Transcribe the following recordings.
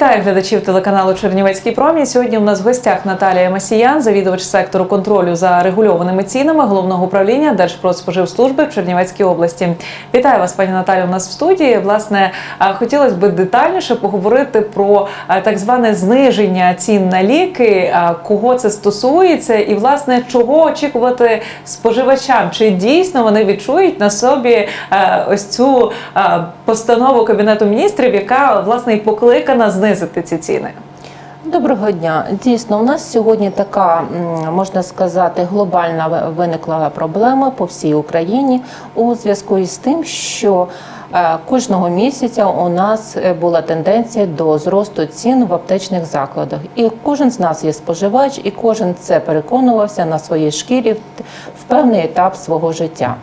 Вітаю глядачів телеканалу Чернівецький промінь. Сьогодні у нас в гостях Наталія Масіян, завідувач сектору контролю за регульованими цінами головного управління Держпродспоживслужби в Чернівецькій області. Вітаю вас, пані Наталі. У нас в студії. Власне, хотілося б детальніше поговорити про так зване зниження цін на ліки, кого це стосується, і власне чого очікувати споживачам. Чи дійсно вони відчують на собі ось цю постанову кабінету міністрів, яка власне і покликана знизити ці ціни? Доброго дня. Дійсно, у нас сьогодні така можна сказати глобальна виникла проблема по всій Україні у зв'язку із тим, що е, кожного місяця у нас е, була тенденція до зросту цін в аптечних закладах. І кожен з нас є споживач, і кожен це переконувався на своїй шкірі в в певний етап свого життя.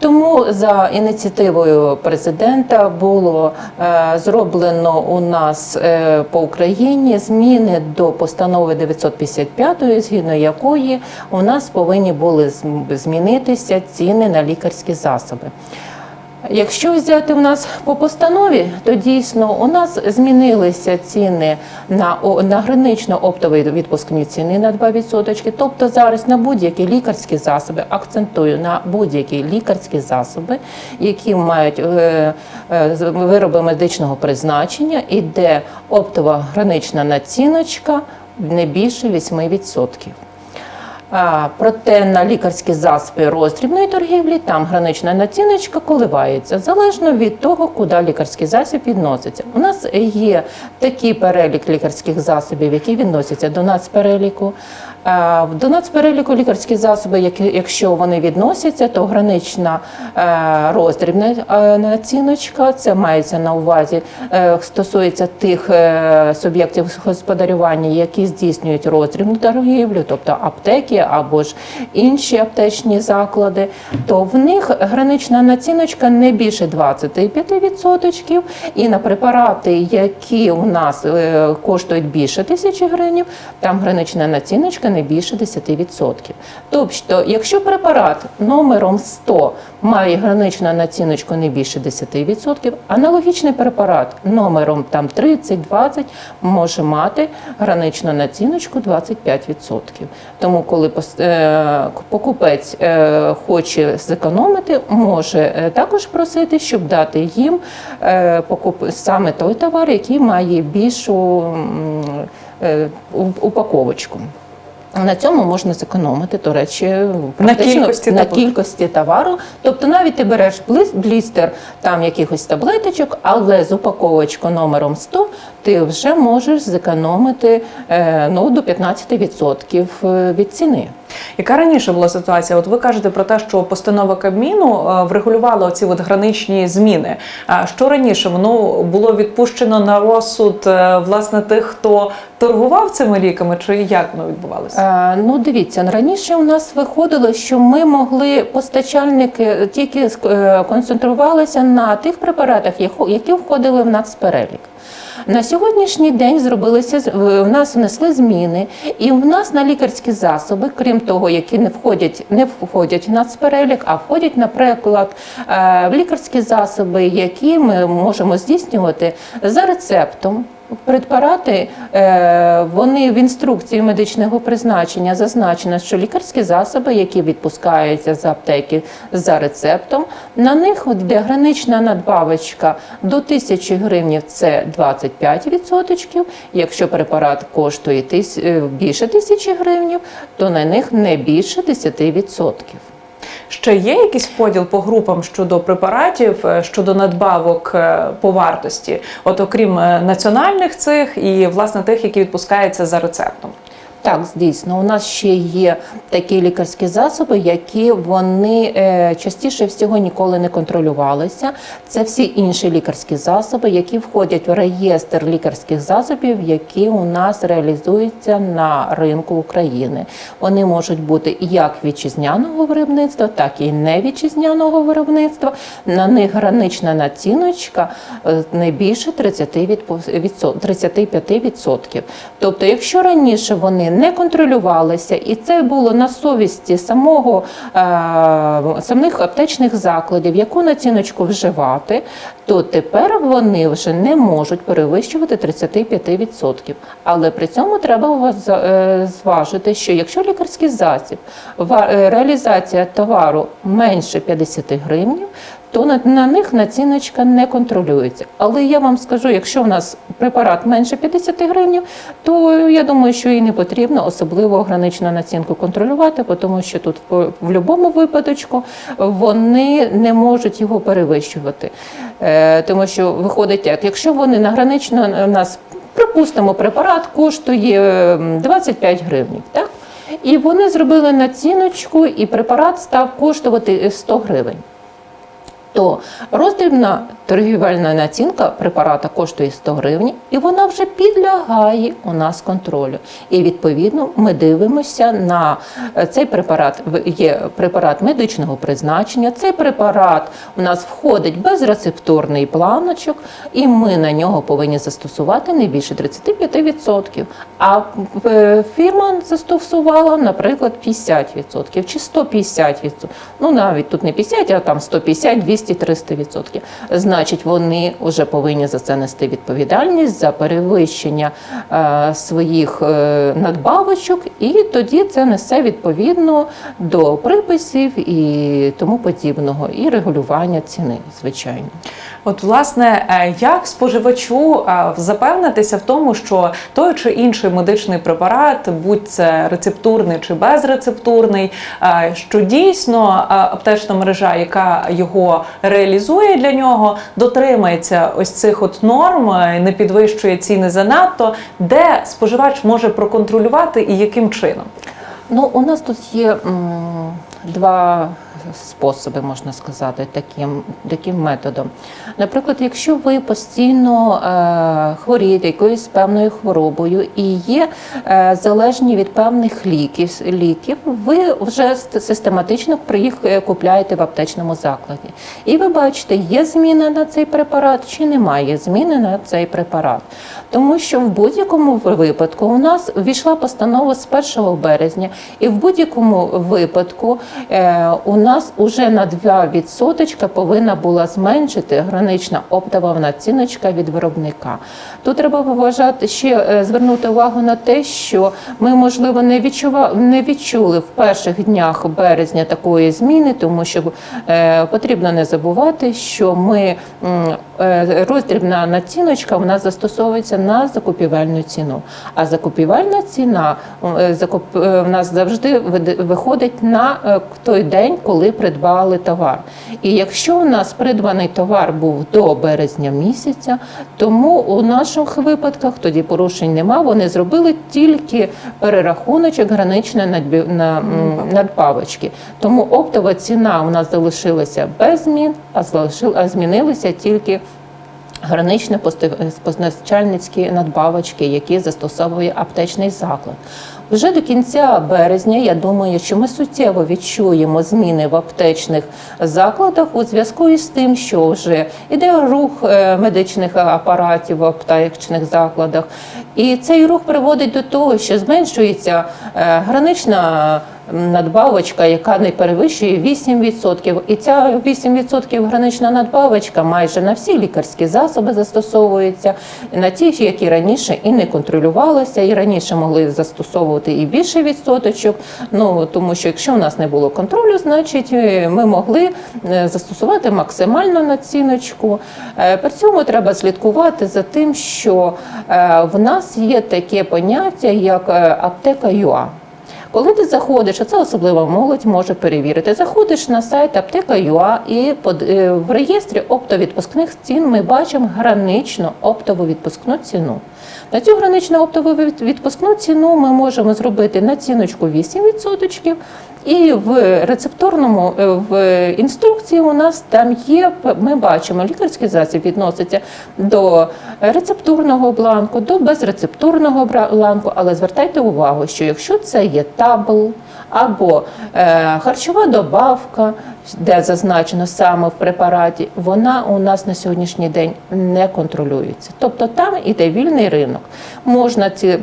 Тому за ініціативою президента було е, зроблено у нас е, по Україні зміни до постанови 955, згідно якої у нас повинні були змінитися ціни на лікарські засоби. Якщо взяти в нас по постанові, то дійсно у нас змінилися ціни на, на гранично-оптові відпускні ціни на 2%. Тобто зараз на будь-які лікарські засоби, акцентую на будь-які лікарські засоби, які мають е, е, вироби медичного призначення, іде оптова гранична націночка не більше 8%. Проте на лікарські засоби роздрібної торгівлі там гранична націночка коливається залежно від того, куди лікарський засіб відноситься. У нас є такий перелік лікарських засобів, які відносяться до нацпереліку. А, До нацпереліку лікарські засоби, якщо вони відносяться, то гранична е, роздрібна е, націночка, це мається на увазі, е, стосується тих е, суб'єктів господарювання, які здійснюють роздрібну торгівлю, тобто аптеки або ж інші аптечні заклади, то в них гранична націночка не більше 25%. І на препарати, які у нас е, коштують більше тисячі гривень, там гранична націночка не більше 10%. Тобто, якщо препарат номером 100 має граничну націночку не більше 10%, аналогічний препарат номером там 30-20 може мати граничну націночку 25%. Тому, коли е, покупець е, хоче зекономити, може е, також просити, щоб дати їм саме той товар, який має більшу упаковочку. На цьому можна зекономити, до речі, на кількості на товару. кількості товару. Тобто навіть ти береш блістер там якихось таблеточок, але з упаковочкою номером 100 ти вже можеш зекономити е, ну, до 15% е, від ціни. Яка раніше була ситуація? От ви кажете про те, що постанова Кабміну е, врегулювала ці от граничні зміни. А що раніше воно було відпущено на розсуд власне тих, хто торгував цими ліками, чи як воно відбувалося? Ну, дивіться, раніше у нас виходило, що ми могли постачальники тільки концентрувалися на тих препаратах, які входили в нацперелік. На сьогоднішній день зробилися в нас внесли зміни, і в нас на лікарські засоби, крім того, які не входять, не входять в нацперелік, а входять, наприклад, е, в лікарські засоби, які ми можемо здійснювати за рецептом. Препарати е, вони в інструкції медичного призначення зазначено, що лікарські засоби, які відпускаються з аптеки за рецептом, на них йде гранична надбавочка до 1000 гривень – це 25%. Якщо препарат коштує е, більше 1000 гривень, то на них не більше 10%. Ще є якийсь поділ по групам щодо препаратів, е, щодо надбавок е, по вартості, от окрім е, національних цих і власне тих, які відпускаються за рецептом. Так, дійсно, у нас ще є такі лікарські засоби, які вони е, частіше всього ніколи не контролювалися. Це всі інші лікарські засоби, які входять в реєстр лікарських засобів, які у нас реалізуються на ринку України. Вони можуть бути як вітчизняного виробництва, так і невітчизняного виробництва. На них гранична націночка е, не більше 30 відпо- відсо- 35%. Тобто, якщо раніше вони не контролювалися, і це було на совісті самого е, самих аптечних закладів, яку націночку вживати, то тепер вони вже не можуть перевищувати 35%. Але при цьому треба е, зважити, що якщо лікарський засіб, е, реалізація товару менше 50 гривень, то на, на них націночка не контролюється. Але я вам скажу, якщо в нас препарат менше 50 гривень, то я думаю, що і не потрібно особливо граничну націнку контролювати, тому що тут в, в будь-якому випадочку вони не можуть його перевищувати. Е, тому що виходить як, якщо вони на гранично у нас, припустимо, препарат коштує м, 25 гривень, так? І вони зробили націночку, і препарат став коштувати 100 гривень то роздрібна торгівельна націнка препарата коштує 100 гривень, і вона вже підлягає у нас контролю. І відповідно ми дивимося на е, цей препарат. Є препарат медичного призначення. Цей препарат у нас входить безрецептурний планочок, і ми на нього повинні застосувати не більше 35%. А е, фірма застосувала, наприклад, 50% чи 150%. Ну навіть тут не 50, а там 150, 200, 300%. Значить, вони вже повинні за це нести відповідальність за перевищення е, своїх е, надбавочок, і тоді це несе відповідно до приписів і тому подібного, і регулювання ціни, звичайно. От, власне, е, як споживачу запевнитися в тому, що той чи інший медичний препарат, будь це рецептурний чи безрецептурний, що дійсно аптечна мережа, яка його реалізує для нього, дотримається ось цих от норм, е, не підвищує ціни занадто, де споживач може проконтролювати і яким чином? Ну, у нас тут є м, два способи, можна сказати, таким, таким методом. Наприклад, якщо ви постійно е, хворієте якоюсь певною хворобою і є е, залежні від певних ліків, ліків, ви вже систематично їх е, купляєте в аптечному закладі. І ви бачите, є зміна на цей препарат чи немає зміни на цей препарат. Тому що в будь-якому випадку у нас ввійшла постанова з 1 березня, і в будь-якому випадку е, у нас уже на 2% повинна була зменшити гранична оптова націночка від виробника. Тут треба вважати ще е, звернути увагу на те, що ми, можливо, не відчува... не відчули в перших днях березня такої зміни, тому що е, потрібно не забувати, що ми е, роздрібна націночка в нас застосовується на закупівельну ціну. А закупівельна ціна е, закуп... е, в нас завжди виходить на е, той день, коли придбали товар. І якщо у нас придбаний товар був до березня місяця, тому у наших випадках тоді порушень нема. Вони зробили тільки перерахуночок граничної надбі- на, надбавочки. Тому оптова ціна у нас залишилася без змін, а залишил- а змінилися тільки граничні постачальницькі надбавочки, які застосовує аптечний заклад. Вже до кінця березня я думаю, що ми суттєво відчуємо зміни в аптечних закладах у зв'язку із тим, що вже іде рух е, медичних апаратів в аптечних закладах, і цей рух приводить до того, що зменшується е, гранична надбавочка, яка не перевищує 8%. І ця 8% гранична надбавочка майже на всі лікарські засоби застосовується, на ті, які раніше і не контролювалися, і раніше могли застосовувати і більше відсоточок. Ну тому що якщо у нас не було контролю, значить е, ми могли е, застосувати максимальну націночку. Е, При цьому треба слідкувати за тим, що в нас є таке поняття, як аптека ЮА. Коли ти заходиш, а це особливо молодь може перевірити. Заходиш на сайт аптека.ua і е, в реєстрі оптовідпускних цін ми бачимо граничну оптову відпускну ціну. На цю граничну оптову відпускну ціну ми можемо зробити націночку 8%. І в рецептурному е, в інструкції у нас там є. Ми бачимо, лікарський засіб відноситься до рецептурного бланку, до безрецептурного бланку. Але звертайте увагу, що якщо це є табл або е, харчова добавка, де зазначено саме в препараті, вона у нас на сьогоднішній день не контролюється. Тобто там іде вільний ринок. Можна ці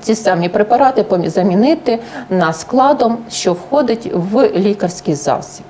ці самі препарати замінити на складом, що входить в лікарський засіб.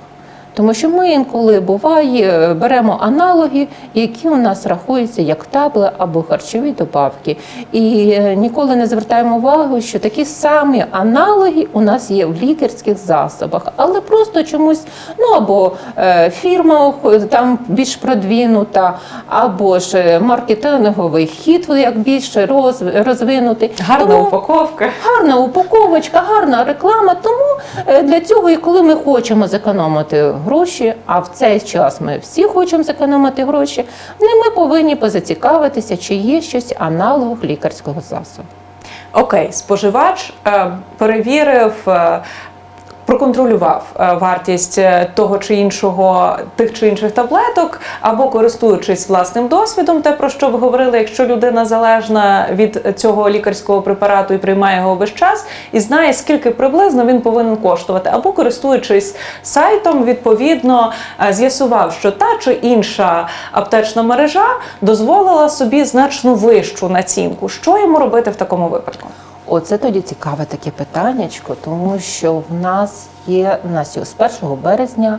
Тому що ми інколи буває беремо аналоги, які у нас рахуються як табли або харчові добавки. І е, ніколи не звертаємо увагу, що такі самі аналоги у нас є в лікарських засобах, але просто чомусь, ну або е, фірма там більш продвинута, або ж е, маркетинговий хід як більше роз- розвинутий. Гарна Тому- упаковка. гарна упаковочка, гарна реклама. Тому е, для цього, і коли ми хочемо зекономити гроші, а в цей час ми всі хочемо зекономити гроші, не ми повинні позацікавитися, чи є щось аналог лікарського засобу. Окей, споживач е, перевірив. е, Проконтролював е, вартість е, того чи іншого тих чи інших таблеток, або користуючись власним досвідом, те про що ви говорили, якщо людина залежна від цього лікарського препарату і приймає його весь час, і знає скільки приблизно він повинен коштувати, або користуючись сайтом, відповідно е, з'ясував, що та чи інша аптечна мережа дозволила собі значно вищу націнку. Що йому робити в такому випадку? Оце тоді цікаве таке питаннячко, тому що в нас є на з 1 березня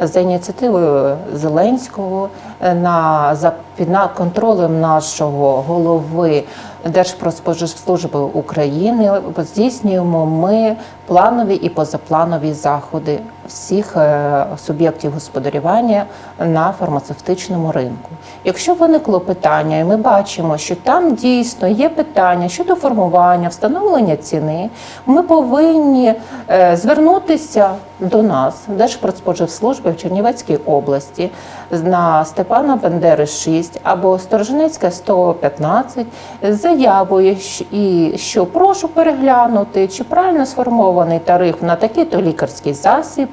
за ініціативою Зеленського е, на за на контролем нашого голови Держпродспоживслужби України здійснюємо ми планові і позапланові заходи всіх е, суб'єктів господарювання на фармацевтичному ринку. Якщо виникло питання, і ми бачимо, що там дійсно є питання щодо формування, встановлення ціни, ми повинні е, звернутися до нас, Держпродспоживслужби в Чернівецькій області, на Степана Бендери 6 або Сторожинецька 115 з заявою, що прошу переглянути, чи правильно сформований тариф на такий-то лікарський засіб.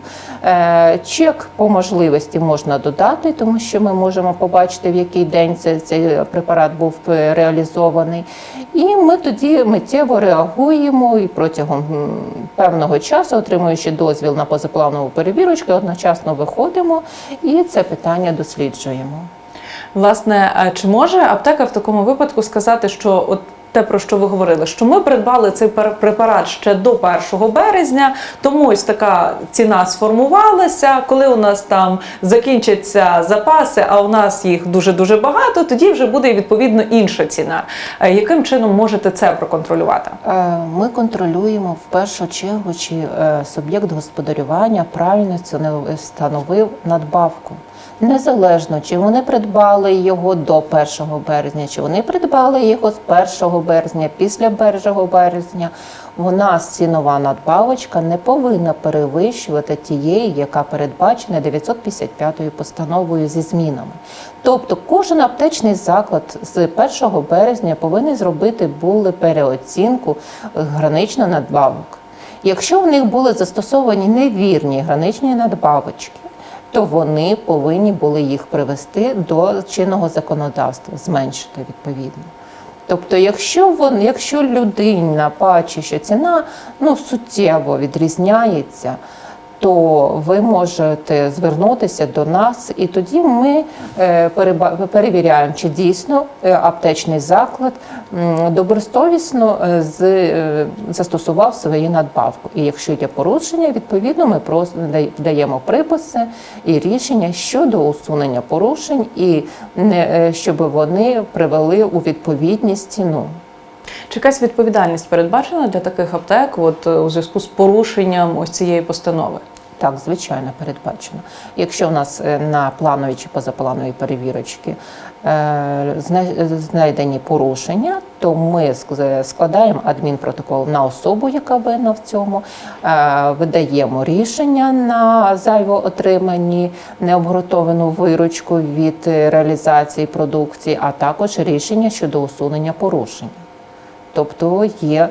Е, Чек по можливості можна додати, тому що ми можемо побачити, в який день цей, препарат був е, реалізований. І ми тоді миттєво реагуємо і протягом певного часу, отримуючи дозвіл на позапланову перевірочку, одночасно виходимо і це питання досліджуємо. Власне, чи може аптека в такому випадку сказати, що от те, про що ви говорили, що ми придбали цей препарат ще до 1 березня, тому ось така ціна сформувалася. Коли у нас там закінчаться запаси, а у нас їх дуже дуже багато, тоді вже буде відповідно інша ціна. Е, Яким чином можете це проконтролювати? Е, Ми контролюємо в першу чергу, чи е, суб'єкт господарювання правильно встановив надбавку. Незалежно, чи вони придбали його до 1 березня, чи вони придбали його з 1 березня, після 1 березня, нас цінова надбавочка не повинна перевищувати тієї, яка передбачена 955 постановою зі змінами. Тобто кожен аптечний заклад з 1 березня повинен зробити були переоцінку граничних надбавок. Якщо в них були застосовані невірні граничні надбавочки, то вони повинні були їх привести до чинного законодавства, зменшити відповідно. Тобто, якщо вон, якщо людина бачить, що ціна ну, суттєво відрізняється, то ви можете звернутися до нас, і тоді ми е, перевіряємо, чи дійсно е, аптечний заклад добросовісно е, застосував свою надбавку. І якщо є порушення, відповідно ми просто даємо приписи і рішення щодо усунення порушень, і щоб вони привели у відповідність ціну. Чи якась відповідальність передбачена для таких аптек, от е, у зв'язку з порушенням ось цієї постанови? Так, звичайно, передбачено. Якщо у нас е, на плановій чи позаплановій перевірочки е, знайдені порушення, то ми складаємо адмінпротокол на особу, яка винна в цьому, видаємо рішення на зайво отримані необґрунтовану виручку від реалізації продукції, а також рішення щодо усунення порушення. Тобто є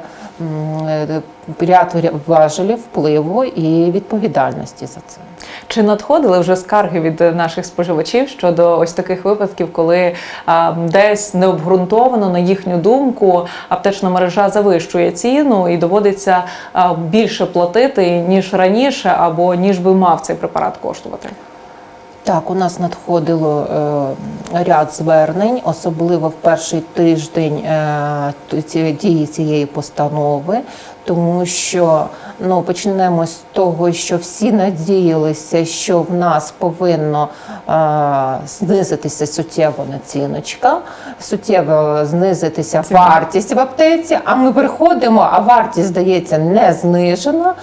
ряд важелів впливу і відповідальності за це. Чи надходили вже скарги від наших споживачів щодо ось таких випадків, коли а, десь необґрунтовано, на їхню думку, аптечна мережа завищує ціну і доводиться а, більше платити ніж раніше, або ніж би мав цей препарат коштувати? Так, у нас надходило е, ряд звернень, особливо в перший тиждень е, дії цієї постанови, тому що ну почнемо з того, що всі надіялися, що в нас повинно е, знизитися суттєво націночка, суттєво знизитися вартість в аптеці. А ми приходимо, а вартість здається не знижена.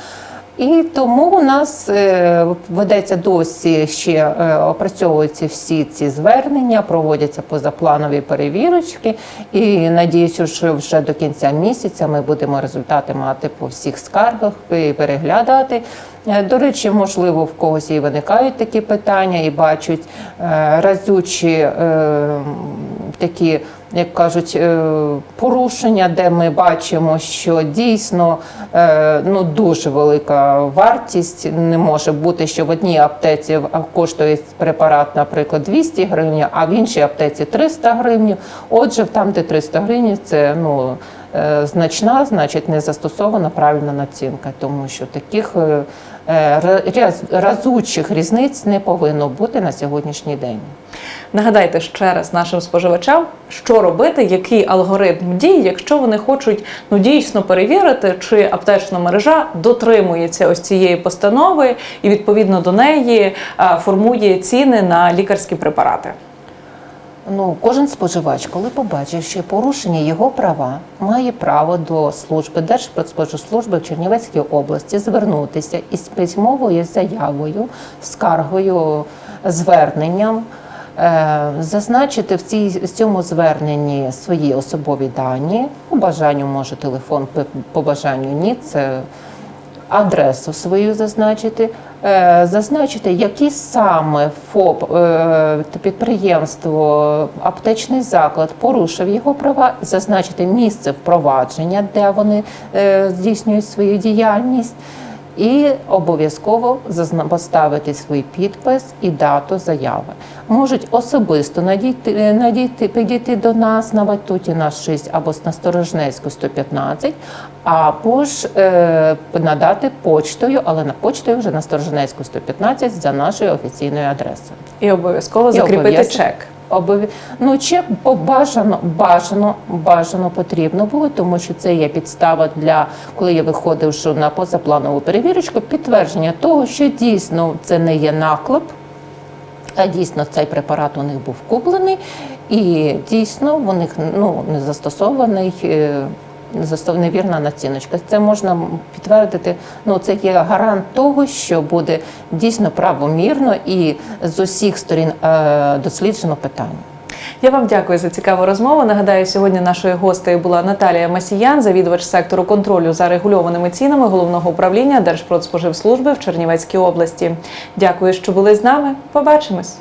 І тому у нас е, ведеться досі ще е, опрацьовуються всі ці звернення, проводяться позапланові перевірочки. І надіюся, що вже до кінця місяця ми будемо результати мати по всіх скаргах і переглядати. Е, До речі, можливо, в когось і виникають такі питання, і бачать разючі такі, як кажуть, е, порушення, де ми бачимо, що дійсно е, ну, дуже велика вартість. Не може бути, що в одній аптеці коштує препарат, наприклад, 200 гривень, а в іншій аптеці 300 гривень. Отже, там, де 300 гривень, це ну. е, Значна, значить, не застосована правильна націнка, тому що таких разучих різниць не повинно бути на сьогоднішній день. Нагадайте ще раз нашим споживачам, що робити, який алгоритм дій, якщо вони хочуть ну дійсно перевірити, чи аптечна мережа дотримується ось цієї постанови і відповідно до неї формує ціни на лікарські препарати. Ну, кожен споживач, коли побачив, що порушення його права, має право до служби Держпродспоживслужби в Чернівецькій області звернутися із письмовою заявою, скаргою, зверненням. е, Зазначити в цій в цьому зверненні свої особові дані, по бажанню може телефон, по- бажанню ні, це адресу свою зазначити, зазначити, які саме ФОП е, підприємство, аптечний заклад порушив його права, зазначити місце впровадження, де вони е, здійснюють свою діяльність. І обов'язково поставити свій підпис і дату заяви. Можуть особисто надійти, надійти, підійти до нас на Ватутіна 6 або на Сторожнецьку 115, або ж е, надати почтою, але на почтою вже на Сторожнецьку 115 за нашою офіційною адресою. І обов'язково закріпити обов'язково. чек. Обов'я... Ну, чек бажано, бажано, бажано потрібно було, тому що це є підстава для коли я виходив на позапланову перевірочку, підтвердження того, що дійсно це не є наклеп, а дійсно цей препарат у них був куплений, і дійсно в них ну, не застосований. Невірна націночка. Це можна підтвердити. Ну це є гарант того, що буде дійсно правомірно і з усіх сторін е, досліджено питання. Я вам дякую за цікаву розмову. Нагадаю, сьогодні нашою гостею була Наталія Масіян, завідувач сектору контролю за регульованими цінами головного управління Держпродспоживслужби в Чернівецькій області. Дякую, що були з нами. Побачимось.